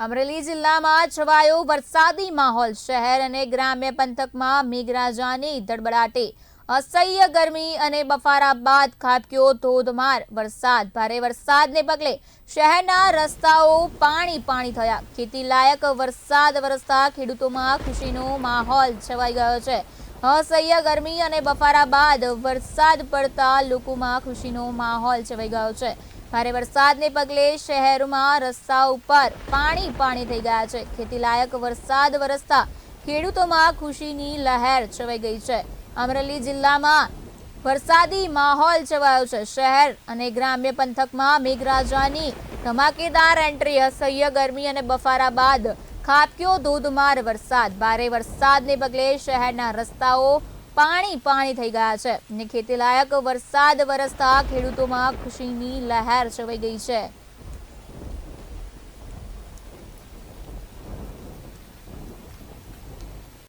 અમરેલી જિલ્લામાં છવાયો વરસાદી માહોલ. શહેર અને ગ્રામ્ય પંથકમાં મેઘરાજાની ધડબડાટે. અસહ્ય ગરમી અને બફારા બાદ ખાબક્યો ધોધમાર વરસાદ. ભારે વરસાદને પગલે શહેરના રસ્તાઓ પાણી પાણી થયા. ખેતી લાયક વરસાદ વરસતા ખેડૂતોમાં ખુશીનો માહોલ છવાઈ ગયો છે. અસહ્ય ગરમી અને બફારા બાદ વરસાદ પડતા લોકોમાં ખુશીનો માહોલ છવાઈ ગયો છે. ભારે વરસાદને પગલે શહેરમાં રસ્તા ઉપર પાણી પાણી થઈ ગયા છે. ખેતીલાયક વરસાદ વરસતા ખેડૂતોમાં ખુશીની લહેર છવાઈ ગઈ છે. અમરેલી જિલ્લામાં વરસાદી માહોલ છવાયો છે. શહેર અને ગ્રામ્ય પંથકમાં મેઘરાજાની ધમાકેદાર એન્ટ્રી, અસહ્ય ગરમી અને બફારા બાદ ખાબક્યો ધોધમાર વરસાદ. ભારે વરસાદને પગલે શહેરના રસ્તાઓ પાણી પાણી થઈ ગયા છે અને ખેતીલાયક વરસાદ વરસતા ખેડૂતોમાં ખુશીની લહેર છવાઈ ગઈ છે.